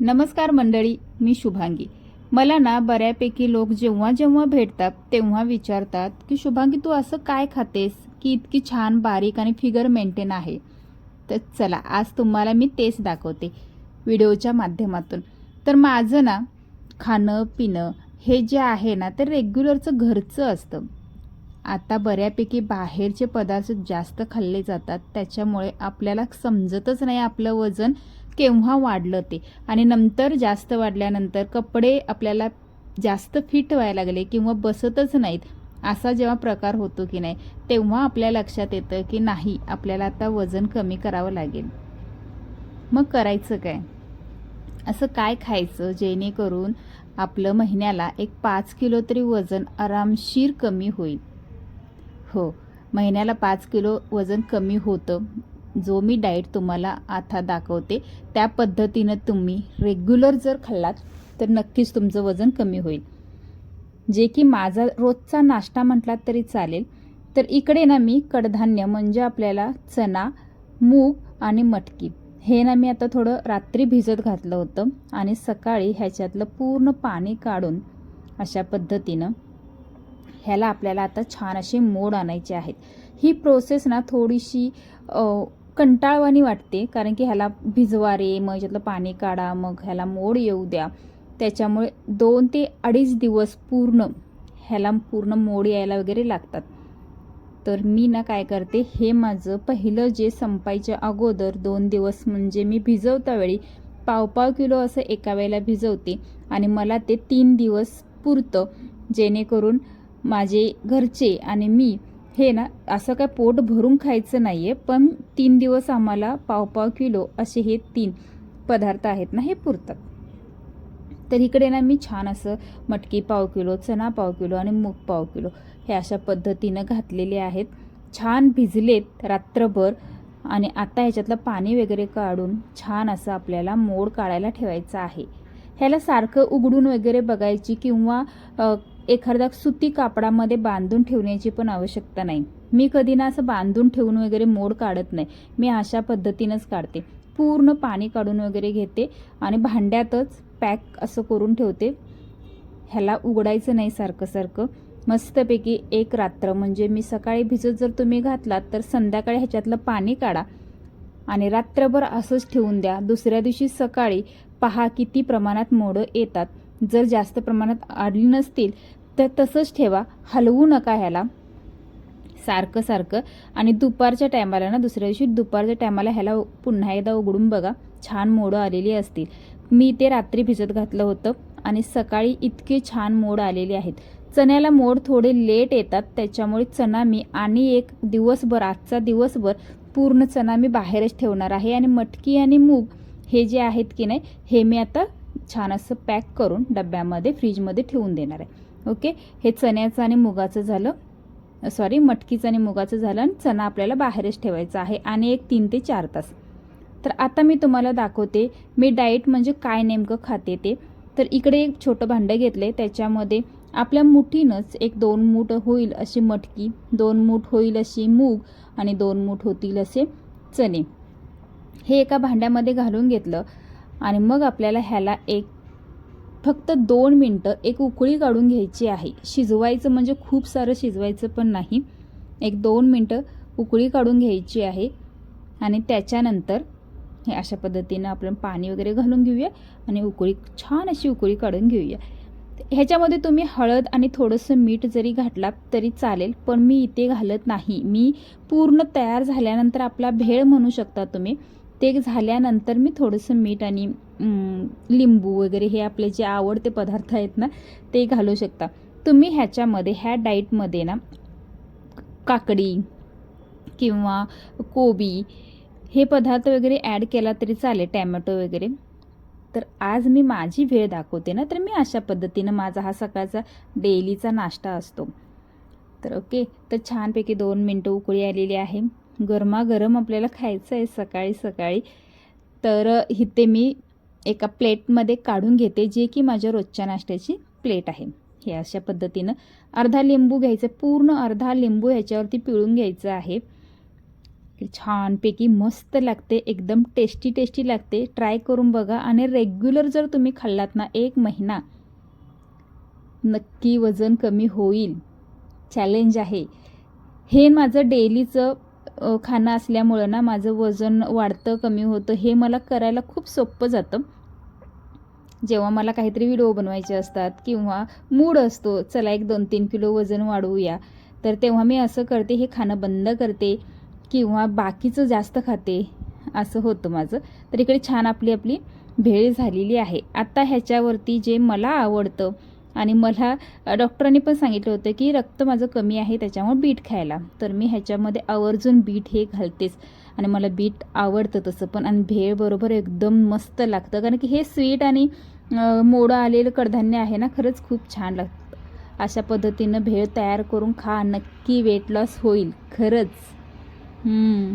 नमस्कार मंडळी मी शुभांगी. मला ना बऱ्यापैकी लोक जेव्हा जेव्हा भेटतात तेव्हा विचारतात की शुभांगी तू असं काय खातेस की इतकी छान बारीक आणि फिगर मेंटेन आहे? तर चला आज तुम्हाला मी तेच दाखवते व्हिडिओच्या माध्यमातून. तर माझं ना खाणं पिणं हे जे आहे ना ते रेग्युलरचं घरचं असतं. आता बऱ्यापैकी बाहेरचे पदार्थ जास्त खाल्ले जातात त्याच्यामुळे आपल्याला समजतच नाही आपलं वजन केव्हा वाढलं ते? आणि नंतर जास्त वाढल्यानंतर कपडे आपल्याला जास्त फिट व्हायला लागले किंवा बसतच नाहीत असा जेव्हा प्रकार होतो की नाही तेव्हा आपल्या लक्षात येतं की नाही आपल्याला आता वजन कमी करावं लागेल. मग करायचं काय? असं काय खायचं जेणेकरून आपलं महिन्याला एक पाच किलो तरी वजन आरामशीर कमी होईल? हो महिन्याला पाच किलो वजन कमी होतं. जो मी डाएट तुम्हाला आता दाखवते त्या पद्धतीनं तुम्ही रेग्युलर जर खाल्लात तर नक्कीच तुमचं वजन कमी होईल. जे की माझा रोजचा नाश्ता म्हटलात तरी चालेल तर इकडे ना मी कडधान्य म्हणजे आपल्याला चना मूग आणि मटकी हे ना मी आता थोडं रात्री भिजत घातलं होतं आणि सकाळी ह्याच्यातलं पूर्ण पाणी काढून अशा पद्धतीनं ह्याला आपल्याला आता छान असे मोड आणायचे आहेत. ही प्रोसेस ना थोडीशी कंटाळवाणी वाटते कारण की ह्याला भिजवा रे मग याच्यातलं पाणी काढा मग ह्याला मोड येऊ द्या. त्याच्यामुळे दोन ते अडीच दिवस पूर्ण ह्याला पूर्ण मोड यायला वगैरे लागतात. तर मी ना काय करते हे माझं पहिलं जे संपायच्या अगोदर दोन दिवस म्हणजे मी भिजवता वेळी पाव पाव किलो असं एका वेळेला भिजवते आणि मला ते तीन दिवस पुरतं जेणेकरून माझे घरचे आणि मी हे ना असं काय पोट भरून खायचं नाही आहे पण तीन दिवस आम्हाला पाव पाव किलो असे हे तीन पदार्थ आहेत ना हे पुरतात. तर इकडे ना मी छान असं मटकी पाव किलो चना पाव किलो आणि मूग पाव किलो हे अशा पद्धतीनं घातलेले आहेत. छान भिजलेत रात्रभर आणि आता ह्याच्यातलं पाणी वगैरे काढून छान असं आपल्याला मोड काढायला ठेवायचं आहे. ह्याला सारखं उघडून वगैरे बघायची किंवा एखादा सुती कापडामध्ये बांधून ठेवण्याची पण आवश्यकता नाही. मी कधी ना असं बांधून ठेवून वगैरे मोड काढत नाही. मी अशा पद्धतीनंच काढते. पूर्ण पाणी काढून वगैरे घेते आणि भांड्यातच पॅक असं करून ठेवते. ह्याला उघडायचं नाही सारखं सारखं. मस्तपैकी एक रात्र म्हणजे मी सकाळी भिजत जर तुम्ही घातलात तर संध्याकाळी ह्याच्यातलं पाणी काढा. आणि रात्रभर असंच ठेवून द्या. दुसऱ्या दिवशी सकाळी पहा किती प्रमाणात मोडं येतात. जर जास्त प्रमाणात आडली नसतील तर तसंच ठेवा. हलवू नका ह्याला. सारखं सारखं. आणि दुपारच्या टायमाला ना दुसऱ्या दिवशी दुपारच्या टायमाला ह्याला पुन्हा एकदा उघडून बघा. छान मोडं आलेली असतील. मी ते रात्री भिजत घातलं होतं आणि सकाळी इतके छान मोड आलेले आहेत. चण्याला मोड थोडे लेट येतात त्याच्यामुळे चणा मी आणि एक दिवसभर आजचा दिवसभर पूर्ण चणा मी बाहेरच ठेवणार आहे. आणि मटकी आणि मूग हे जे आहेत की नाही हे मी आता छान असं पॅक करून डब्यामध्ये फ्रीजमध्ये ठेवून देणार आहे. ओके? हे चण्याचं आणि मुगाचं झालं. सॉरी मटकीचं आणि मुगाचं झालं आणि चणा आपल्याला बाहेरच ठेवायचा आहे आणि एक तीन ते चार तास. तर आता मी तुम्हाला दाखवते मी डाएट म्हणजे काय नेमकं खाते ते. तर इकडे एक छोटं भांडं घेतले त्याच्यामध्ये आपल्या मुठीनंच एक दोन मूठ होईल अशी मटकी दोन मूठ होईल अशी मूग आणि दोन मूठ होतील असे चणे. हे एका भांड्यामध्ये घालून घेतलं. आणि मग आपल्याला ह्याला एक फक्त दोन मिनटं एक उकळी काढून घ्यायची आहे. शिजवायचं म्हणजे खूप सारं शिजवायचं पण नाही. एक दोन मिनटं उकळी काढून घ्यायची आहे. आणि त्याच्यानंतर हे अशा पद्धतीनं आपण पाणी वगैरे घालून घेऊया आणि उकळी छान अशी उकळी काढून घेऊया. ह्याच्यामध्ये तुम्ही हळद आणि थोडंसं मीठ जरी घातलात तरी चालेल पण मी इथे घालत नाही. मी पूर्ण तयार झाल्यानंतर आपला भेळ म्हणू शकता तुम्ही. ते झाल्यानंतर मी थोडंसं मीठ आणि लिंबू वगैरे हे आपले जे आवडते पदार्थ आहेत ना ते घालू शकता. तुम्ही ह्याच्यामध्ये ह्या डाईटमध्ये ना काकडी किंवा कोबी हे पदार्थ वगैरे ॲड केला तरी चालेल टॅमॅटो वगैरे. तर आज मी माझी वेळ दाखवते ना तर मी अशा पद्धतीनं माझा हा सकाळचा डेलीचा नाश्ता असतो. तर ओके तर छानपैकी दोन मिनटं उकळी आलेली आहे. गरमागरम आपल्याला खायचं आहे सकाळी सकाळी. तर इथे मी एका प्लेटमध्ये काढून घेते जे की माझ्या रोजच्या नाश्त्याची प्लेट आहे. हे अशा पद्धतीनं अर्धा लिंबू घ्यायचं पूर्ण अर्धा लिंबू ह्याच्यावरती पिळून घ्यायचं आहे. छानपैकी मस्त लागते एकदम टेस्टी टेस्टी लागते. ट्राय करून बघा. आणि रेग्युलर जर तुम्ही खाल्लात ना एक महिना नक्की वजन कमी होईल. चॅलेंज आहे. हे माझं डेलीचं खाणं असल्यामुळं ना माझं वजन वाढतं कमी होतं हे मला करायला खूप सोपं जातं. जेव्हा मला काहीतरी व्हिडिओ बनवायचे असतात किंवा मूड असतो चला एक दोन तीन किलो वजन वाढवूया तर तेव्हा मी असं करते हे खाणं बंद करते किंवा बाकीचं जास्त खाते असं होतं माझं. तर इकडे छान आपली आपली भेळ झालेली आहे. आता ह्याच्यावरती जे मला आवडतं आणि मला डॉक्टरांनी पण सांगितलं होतं की रक्त माझं कमी आहे त्याच्यामुळे बीट खायला. तर मी ह्याच्यामध्ये आवर्जून बीट हे घालतेच. आणि मला बीट आवडतं तसं पण. आणि भेळ बरोबर एकदम मस्त लागतं. कारण की हे स्वीट आणि मोडं आलेलं कडधान्य आहे ना खरंच खूप छान लागतं. अशा पद्धतीनं भेळ तयार करून खा. नक्की वेट लॉस होईल. खरंच. हम्म.